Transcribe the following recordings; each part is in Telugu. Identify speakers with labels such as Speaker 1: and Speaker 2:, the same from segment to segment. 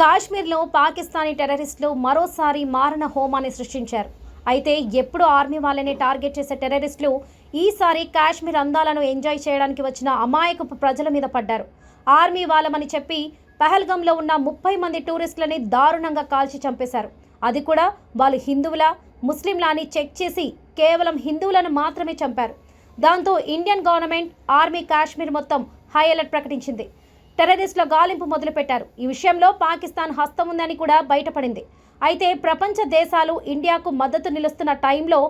Speaker 1: కాశ్మీర్లో పాకిస్తానీ టెర్రరిస్టులు మరోసారి మారణ హోమాన్ని సృష్టించారు. అయితే ఎప్పుడు ఆర్మీ వాళ్ళని టార్గెట్ చేసే టెర్రరిస్టులు ఈసారి కాశ్మీర్ అందాలను ఎంజాయ్ చేయడానికి వచ్చిన అమాయకపు ప్రజల మీద పడ్డారు. ఆర్మీ వాళ్ళమని చెప్పి పహల్గంలో ఉన్న ముప్పై మంది టూరిస్టులని దారుణంగా కాల్చి చంపేశారు. అది కూడా వాళ్ళు హిందువుల ముస్లింలా అని చెక్ చేసి కేవలం హిందువులను మాత్రమే చంపారు. దాంతో ఇండియన్ గవర్నమెంట్ ఆర్మీ కాశ్మీర్ మొత్తం హై అలర్ట్ ప్రకటించింది. టెర్రరిస్టుల గాలింపు మొదలుపెట్టారు. ఈ విషయంలో పాకిస్తాన్ హస్తం ఉందని కూడా బయటపడింది. అయితే ప్రపంచ దేశాలు ఇండియాకు మద్దతు నిలుస్తున్న టైంలో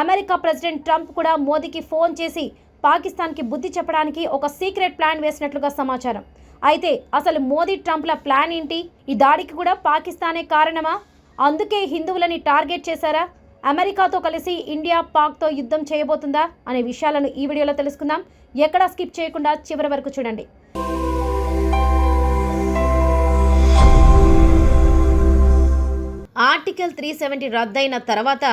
Speaker 1: అమెరికా ప్రెసిడెంట్ ట్రంప్ కూడా మోదీకి ఫోన్ చేసి పాకిస్తాన్కి బుద్ధి చెప్పడానికి ఒక సీక్రెట్ ప్లాన్ వేసినట్లుగా సమాచారం. అయితే అసలు మోదీ ట్రంప్ల ప్లాన్ ఏంటి? ఈ దాడికి కూడా పాకిస్తానే కారణమా? అందుకే హిందువులని టార్గెట్ చేశారా? అమెరికాతో కలిసి ఇండియా పాక్తో యుద్ధం చేయబోతుందా? అనే విషయాలను ఈ వీడియోలో తెలుసుకుందాం. ఎక్కడా స్కిప్ చేయకుండా చివరి వరకు చూడండి. ఆర్టికల్ త్రీ సెవెంటీ రద్దయిన తర్వాత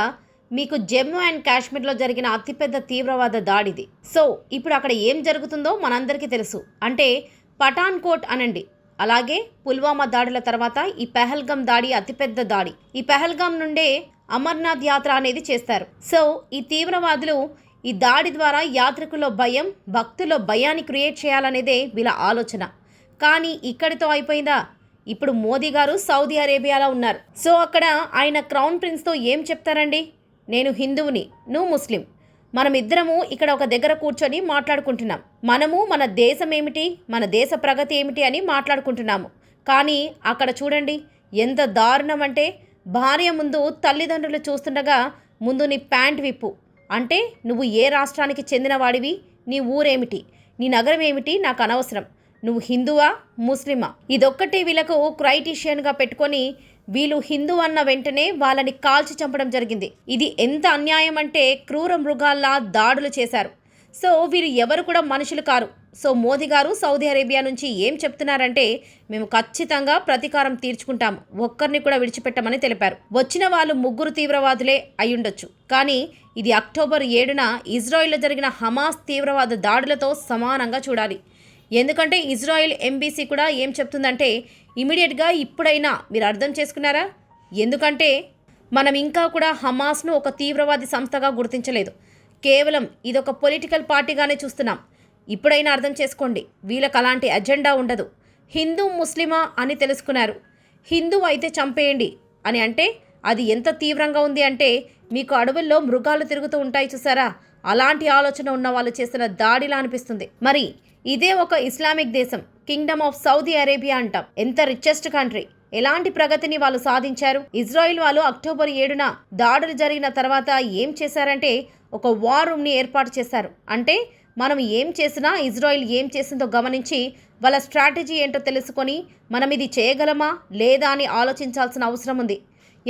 Speaker 1: మీకు జమ్మూ అండ్ కాశ్మీర్లో జరిగిన అతిపెద్ద తీవ్రవాద దాడిది. సో ఇప్పుడు అక్కడ ఏం జరుగుతుందో మనందరికీ తెలుసు. అంటే పఠాన్ కోట్ అనండి. అలాగే పుల్వామా దాడుల తర్వాత ఈ పెహల్గం దాడి అతిపెద్ద దాడి. ఈ పెహల్గం నుండే అమర్నాథ్ యాత్ర అనేది చేస్తారు. సో ఈ తీవ్రవాదులు ఈ దాడి ద్వారా యాత్రికుల్లో భయం భక్తుల్లో భయాన్ని క్రియేట్ చేయాలనేదే వీళ్ళ ఆలోచన. కానీ ఇక్కడితో అయిపోయిందా? ఇప్పుడు మోదీ గారు సౌదీ అరేబియాలో ఉన్నారు. సో అక్కడ ఆయన క్రౌన్ ప్రిన్స్తో ఏం చెప్తారండి? నేను హిందువుని నువ్వు ముస్లిం. మనమిద్దరము ఇక్కడ ఒక దగ్గర కూర్చొని మాట్లాడుకుంటున్నాం. మనము మన దేశం ఏమిటి మన దేశ ప్రగతి ఏమిటి అని మాట్లాడుకుంటున్నాము. కానీ అక్కడ చూడండి ఎంత దారుణం అంటే భార్య ముందు తల్లిదండ్రులు చూస్తుండగా ముందు నీ ప్యాంట్ విప్పు. అంటే నువ్వు ఏ రాష్ట్రానికి చెందినవాడివి నీ ఊరేమిటి నీ నగరం ఏమిటి నాకు అనవసరం. నువ్వు హిందువా? ముస్లిమా? ఇదొక్కటి వీళ్ళకు క్రైటీషియన్గా పెట్టుకొని వీళ్ళు హిందూ అన్న వెంటనే వాళ్ళని కాల్చి చంపడం జరిగింది. ఇది ఎంత అన్యాయం అంటే క్రూర మృగాల్లా దాడులు చేశారు. సో వీరు ఎవరు కూడా మనుషులు కారు. సో మోదీ గారు సౌదీ అరేబియా నుంచి ఏం చెప్తున్నారంటే మేము ఖచ్చితంగా ప్రతీకారం తీర్చుకుంటాం ఒక్కరిని కూడా విడిచిపెట్టమని తెలిపారు. వచ్చిన వాళ్ళు ముగ్గురు తీవ్రవాదులే అయ్యుండొచ్చు. కానీ ఇది అక్టోబర్ ఏడున ఇజ్రాయిల్లో జరిగిన హమాస్ తీవ్రవాద దాడులతో సమానంగా చూడాలి. ఎందుకంటే ఇజ్రాయెల్ ఎంబీసీ కూడా ఏం చెప్తుందంటే ఇమీడియట్గా ఇప్పుడైనా మీరు అర్థం చేసుకున్నారా? ఎందుకంటే మనం ఇంకా కూడా హమాస్ను ఒక తీవ్రవాది సంస్థగా గుర్తించలేదు. కేవలం ఇదొక పొలిటికల్ పార్టీగానే చూస్తున్నాం. ఇప్పుడైనా అర్థం చేసుకోండి వీళ్ళకి అలాంటి అజెండా ఉండదు. హిందూ ముస్లిమా అని తెలుసుకున్నారు. హిందూ అయితే చంపేయండి అని అంటే అది ఎంత తీవ్రంగా ఉంది అంటే మీకు అడవుల్లో మృగాలు తిరుగుతూ ఉంటాయి చూసారా? అలాంటి ఆలోచన ఉన్న వాళ్ళు చేసిన దాడిలా అనిపిస్తుంది. మరి ఇదే ఒక ఇస్లామిక్ దేశం. కింగ్డమ్ ఆఫ్ సౌదీ అరేబియా అంటాం. ఎంత రిచెస్ట్ కంట్రీ ఎలాంటి ప్రగతిని వాళ్ళు సాధించారు? ఇజ్రాయిల్ వాళ్ళు అక్టోబర్ ఏడున దాడులు జరిగిన తర్వాత ఏం చేశారంటే ఒక వార్ రూమ్ని ఏర్పాటు చేశారు. అంటే మనం ఏం చేసినా ఇజ్రాయిల్ ఏం చేసిందో గమనించి వాళ్ళ స్ట్రాటజీ ఏంటో తెలుసుకొని మనం ఇది చేయగలమా? లేదా అని ఆలోచించాల్సిన అవసరం ఉంది.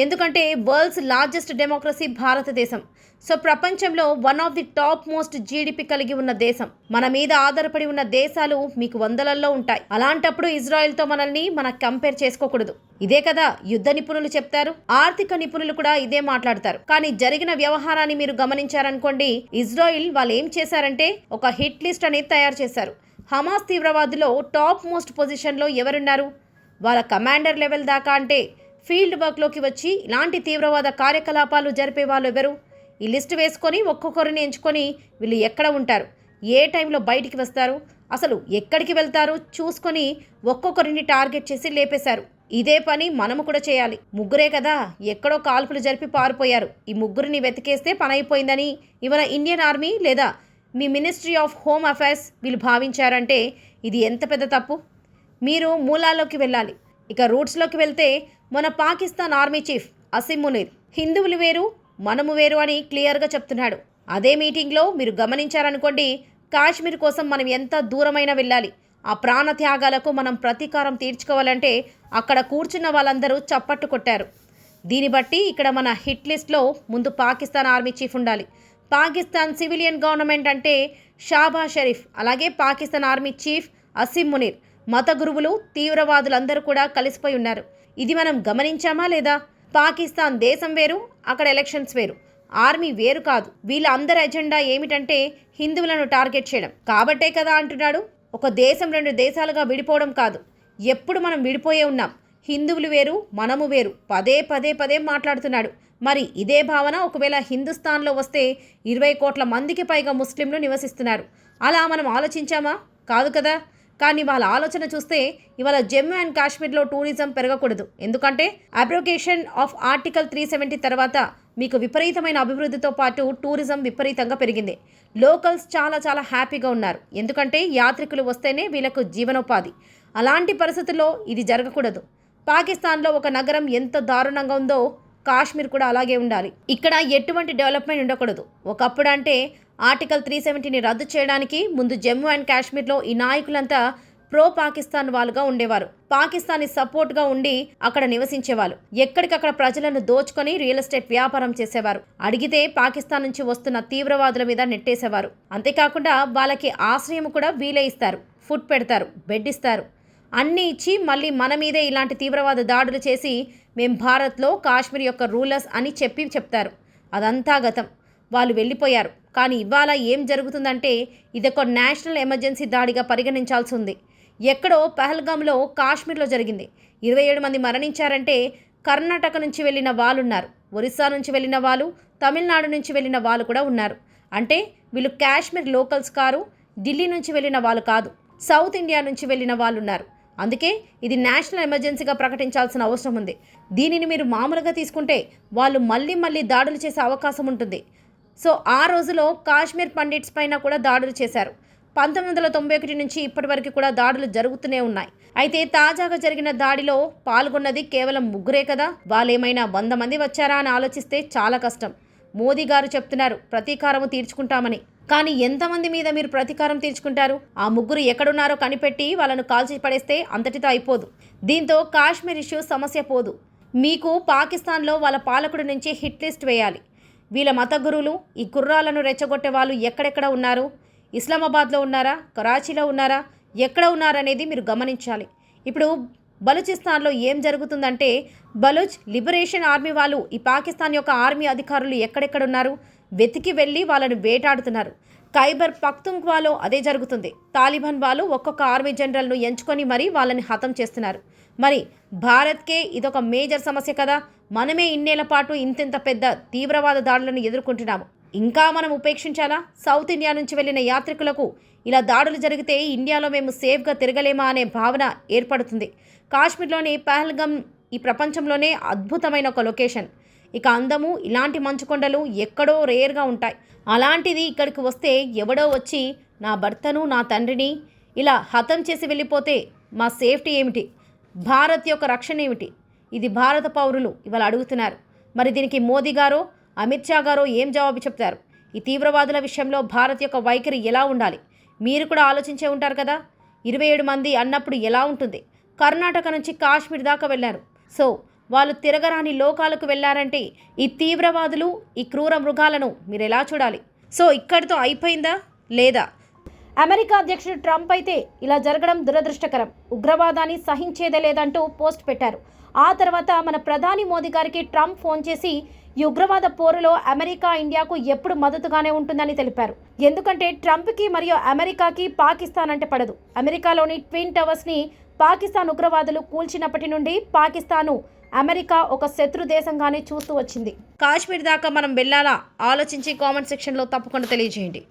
Speaker 1: ఎందుకంటే వరల్డ్స్ లార్జెస్ట్ డెమోక్రసీ భారతదేశం. సో ప్రపంచంలో one of the top most GDP కలిగి ఉన్న దేశం. మన మీద ఆధారపడి ఉన్న దేశాలు మీకు వందలల్లో ఉంటాయి. అలాంటప్పుడు ఇజ్రాయెల్తో మనల్ని మనం కంపేర్ చేసుకోకూడదు. ఇదే కదా యుద్ధ నిపుణులు చెప్తారు. ఆర్థిక నిపుణులు కూడా ఇదే మాట్లాడతారు. కానీ జరిగిన వ్యవహారాన్ని మీరు గమనించారనుకోండి ఇజ్రాయిల్ వాళ్ళు ఏం చేశారంటే ఒక హిట్ లిస్ట్ అనేది తయారు చేశారు. హమాస్ తీవ్రవాదులో టాప్ మోస్ట్ పొజిషన్లో ఎవరున్నారు? వాళ్ళ కమాండర్ లెవెల్ దాకా అంటే ఫీల్డ్ వర్క్లోకి వచ్చి ఇలాంటి తీవ్రవాద కార్యకలాపాలు జరిపే వాళ్ళు ఎవరు? ఈ లిస్ట్ వేసుకొని ఒక్కొక్కరిని ఎంచుకొని వీళ్ళు ఎక్కడ ఉంటారు? ఏ టైంలో బయటికి వస్తారు? అసలు ఎక్కడికి వెళ్తారు? చూసుకొని ఒక్కొక్కరిని టార్గెట్ చేసి లేపేశారు. ఇదే పని మనము కూడా చేయాలి. ముగ్గురే కదా ఎక్కడో కాల్పులు జరిపి పారిపోయారు. ఈ ముగ్గురిని వెతికేస్తే పని అయిపోయిందని ఇవాళ ఇండియన్ ఆర్మీ లేదా మీ మినిస్ట్రీ ఆఫ్ హోమ్ అఫైర్స్ వీళ్ళు భావించారంటే ఇది ఎంత పెద్ద తప్పు? మీరు మూలాల్లోకి వెళ్ళాలి. ఇక రూట్స్లోకి వెళ్తే మన పాకిస్తాన్ ఆర్మీ చీఫ్ అసిమ్ మునీర్. హిందువులు వేరు మనము వేరు అని క్లియర్గా చెప్తున్నాడు. అదే మీటింగ్లో మీరు గమనించారనుకోండి కాశ్మీర్ కోసం మనం ఎంత దూరమైనా వెళ్ళాలి. ఆ ప్రాణ త్యాగాలకు మనం ప్రతీకారం తీర్చుకోవాలంటే అక్కడ కూర్చున్న వాళ్ళందరూ చప్పట్టు కొట్టారు. దీన్ని బట్టి ఇక్కడ మన హిట్ లిస్ట్లో ముందు పాకిస్తాన్ ఆర్మీ చీఫ్ ఉండాలి. పాకిస్తాన్ సివిలియన్ గవర్నమెంట్ అంటే షాబా షరీఫ్ అలాగే పాకిస్తాన్ ఆర్మీ చీఫ్ అసిమ్ మునీర్. మత గురువులు తీవ్రవాదులందరూ కూడా కలిసిపోయి ఉన్నారు. ఇది మనం గమనించామా లేదా? పాకిస్తాన్ దేశం వేరు అక్కడ ఎలక్షన్స్ వేరు. ఆర్మీ వేరు కాదు. వీళ్ళందరి ఎజెండా ఏమిటంటే హిందువులను టార్గెట్ చేయడం. కాబట్టే కదా అంటున్నాడు. ఒక దేశం రెండు దేశాలుగా విడిపోవడం కాదు. ఎప్పుడు మనం విడిపోయే ఉన్నాం. హిందువులు వేరు మనము వేరు. పదే పదే పదే మాట్లాడుతున్నాడు. మరి ఇదే భావన ఒకవేళ హిందుస్థాన్లో వస్తే ఇరవై కోట్ల మందికి పైగా ముస్లింలు నివసిస్తున్నారు. అలా మనం ఆలోచించామా? కాదు కదా. కానీ వాళ్ళ ఆలోచన చూస్తే ఇవాళ జమ్మూ అండ్ కాశ్మీర్లో టూరిజం పెరగకూడదు. ఎందుకంటే abrogation of article three seventy తర్వాత మీకు విపరీతమైన అభివృద్ధితో పాటు టూరిజం విపరీతంగా పెరిగింది. లోకల్స్ చాలా చాలా హ్యాపీగా ఉన్నారు. ఎందుకంటే యాత్రికులు వస్తేనే వీళ్ళకు జీవనోపాధి. అలాంటి పరిస్థితుల్లో ఇది జరగకూడదు. పాకిస్తాన్లో ఒక నగరం ఎంత దారుణంగా ఉందో కాశ్మీర్ కూడా అలాగే ఉండాలి. ఇక్కడ ఎటువంటి డెవలప్మెంట్ ఉండకూడదు. ఒకప్పుడు అంటే ఆర్టికల్ త్రీ సెవెంటీని రద్దు చేయడానికి ముందు జమ్మూ అండ్ కాశ్మీర్లో ఈ నాయకులంతా ప్రో పాకిస్తాన్ వాళ్ళుగా ఉండేవారు. పాకిస్తానీ సపోర్ట్గా ఉండి అక్కడ నివసించేవాళ్ళు. ఎక్కడికక్కడ ప్రజలను దోచుకొని రియల్ ఎస్టేట్ వ్యాపారం చేసేవారు. అడిగితే పాకిస్తాన్ నుంచి వస్తున్న తీవ్రవాదుల మీద నెట్టేసేవారు. అంతేకాకుండా వాళ్ళకి ఆశ్రయం కూడా వీలే ఇస్తారు. ఫుడ్ పెడతారు బెడ్ ఇస్తారు. అన్నీ ఇచ్చి మళ్ళీ మన మీదే ఇలాంటి తీవ్రవాద దాడులు చేసి మేం భారత్లో కాశ్మీర్ యొక్క రూలర్స్ అని చెప్పి చెప్తారు. అదంతా గతం. వాళ్ళు వెళ్ళిపోయారు. కానీ ఇవాళ ఏం జరుగుతుందంటే ఇదొక నేషనల్ ఎమర్జెన్సీ దాడిగా పరిగణించాల్సి ఉంది. ఎక్కడో పహల్గామ్లో కాశ్మీర్లో జరిగింది. ఇరవై ఏడు మంది మరణించారంటే కర్ణాటక నుంచి వెళ్ళిన వాళ్ళు ఉన్నారు ఒరిస్సా నుంచి వెళ్ళిన వాళ్ళు తమిళనాడు నుంచి వెళ్ళిన వాళ్ళు కూడా ఉన్నారు. అంటే వీళ్ళు కాశ్మీర్ లోకల్స్ కారు ఢిల్లీ నుంచి వెళ్ళిన వాళ్ళు కాదు సౌత్ ఇండియా నుంచి వెళ్ళిన వాళ్ళు ఉన్నారు అందుకే ఇది నేషనల్ ఎమర్జెన్సీగా ప్రకటించాల్సిన అవసరం ఉంది. దీనిని మీరు మామూలుగా తీసుకుంటే వాళ్ళు మళ్ళీ మళ్ళీ దాడులు చేసే అవకాశం ఉంటుంది. సో ఆ రోజులో కాశ్మీర్ పండిట్స్ పైన కూడా దాడులు చేశారు. పంతొమ్మిది వందల తొంభై ఒకటి నుంచి ఇప్పటి వరకు కూడా దాడులు జరుగుతూనే ఉన్నాయి. అయితే తాజాగా జరిగిన దాడిలో పాల్గొన్నది కేవలం ముగ్గురే కదా? వాళ్ళేమైనా వంద మంది వచ్చారా అని ఆలోచిస్తే చాలా కష్టం. మోదీ గారు చెప్తున్నారు ప్రతీకారము తీర్చుకుంటామని. కానీ ఎంతమంది మీద మీరు ప్రతీకారం తీర్చుకుంటారు? ఆ ముగ్గురు ఎక్కడున్నారో కనిపెట్టి వాళ్ళను కాల్చి పడేస్తే అంతటితో అయిపోదు. దీంతో కాశ్మీర్ ఇష్యూ సమస్య పోదు. మీకు పాకిస్తాన్లో వాళ్ళ పాలకుడి నుంచి హిట్ లిస్ట్ వేయాలి. వీళ్ళ మత గురువులు ఈ కుర్రాలను రెచ్చగొట్టే వాళ్ళు ఎక్కడెక్కడ ఉన్నారు? ఇస్లామాబాద్లో ఉన్నారా? కరాచీలో ఉన్నారా? ఎక్కడ ఉన్నారనేది మీరు గమనించాలి. ఇప్పుడు బలూచిస్తాన్లో ఏం జరుగుతుందంటే బలూచ్ లిబరేషన్ ఆర్మీ వాళ్ళు ఈ పాకిస్తాన్ యొక్క ఆర్మీ అధికారులు ఎక్కడెక్కడ ఉన్నారు? వెతికి వెళ్ళి వాళ్ళను వేటాడుతున్నారు. ఖైబర్ పక్తుంక్వాలో అదే జరుగుతుంది. తాలిబాన్ వాళ్ళు ఒక్కొక్క ఆర్మీ జనరల్ను ఎంచుకొని మరీ వాళ్ళని హతం చేస్తున్నారు. మరి భారత్కే ఇదొక మేజర్ సమస్య కదా? మనమే ఇన్నేళ్ళ పాటు ఇంతింత పెద్ద తీవ్రవాద దాడులను ఎదుర్కొంటున్నాము. ఇంకా మనం ఉపేక్షించాలా? సౌత్ ఇండియా నుంచి వెళ్ళిన యాత్రికులకు ఇలా దాడులు జరిగితే ఇండియాలో మేము సేఫ్గా తిరగలేమా అనే భావన ఏర్పడుతుంది. కాశ్మీర్లోని పహల్గమ్ ఈ ప్రపంచంలోనే అద్భుతమైన ఒక లొకేషన్. ఇక అందము ఇలాంటి మంచు కొండలు ఎక్కడో రేర్గా ఉంటాయి. అలాంటిది ఇక్కడికి వస్తే ఎవడో వచ్చి నా భర్తను నా తండ్రిని ఇలా హతం చేసి వెళ్ళిపోతే మా సేఫ్టీ ఏమిటి? భారత్ యొక్క రక్షణ ఏమిటి? ఇది భారత పౌరులు ఇవాళ అడుగుతున్నారు. మరి దీనికి మోదీ గారో అమిత్ షా గారో ఏం జవాబు చెప్తారు? ఈ తీవ్రవాదుల విషయంలో భారత్ యొక్క వైఖరి ఎలా ఉండాలి? మీరు కూడా ఆలోచించే ఉంటారు కదా? ఇరవై ఏడు మంది అన్నప్పుడు ఎలా ఉంటుంది? కర్ణాటక నుంచి కాశ్మీర్ దాకా వెళ్ళారు. సో వాళ్ళు తిరగరాని లోకాలకు వెళ్ళారంటే ఈ తీవ్రవాదులు ఈ క్రూర మృగాలను మీరు ఎలా చూడాలి? సో ఇక్కడితో అయిపోయిందా లేదా? అమెరికా అధ్యక్షుడు ట్రంప్ అయితే ఇలా జరగడం దురదృష్టకరం. ఉగ్రవాదాన్ని సహించేదే లేదంటూ పోస్ట్ పెట్టారు. ఆ తర్వాత మన ప్రధాని మోదీ గారికి ట్రంప్ ఫోన్ చేసి ఈ ఉగ్రవాద పోరులో అమెరికా ఇండియాకు ఎప్పుడు మద్దతుగానే ఉంటుందని తెలిపారు. ఎందుకంటే ట్రంప్కి మరియు అమెరికాకి పాకిస్తాన్ అంటే పడదు. అమెరికాలోని ట్విన్ టవర్స్ని పాకిస్తాన్ ఉగ్రవాదులు కూల్చినప్పటి నుండి పాకిస్తాను అమెరికా ఒక శత్రు దేశంగానే చూస్తూ వచ్చింది. కాశ్మీర్ దాకా మనం వెళ్ళాలా? ఆలోచించి కామెంట్ సెక్షన్లో తప్పకుండా తెలియజేయండి.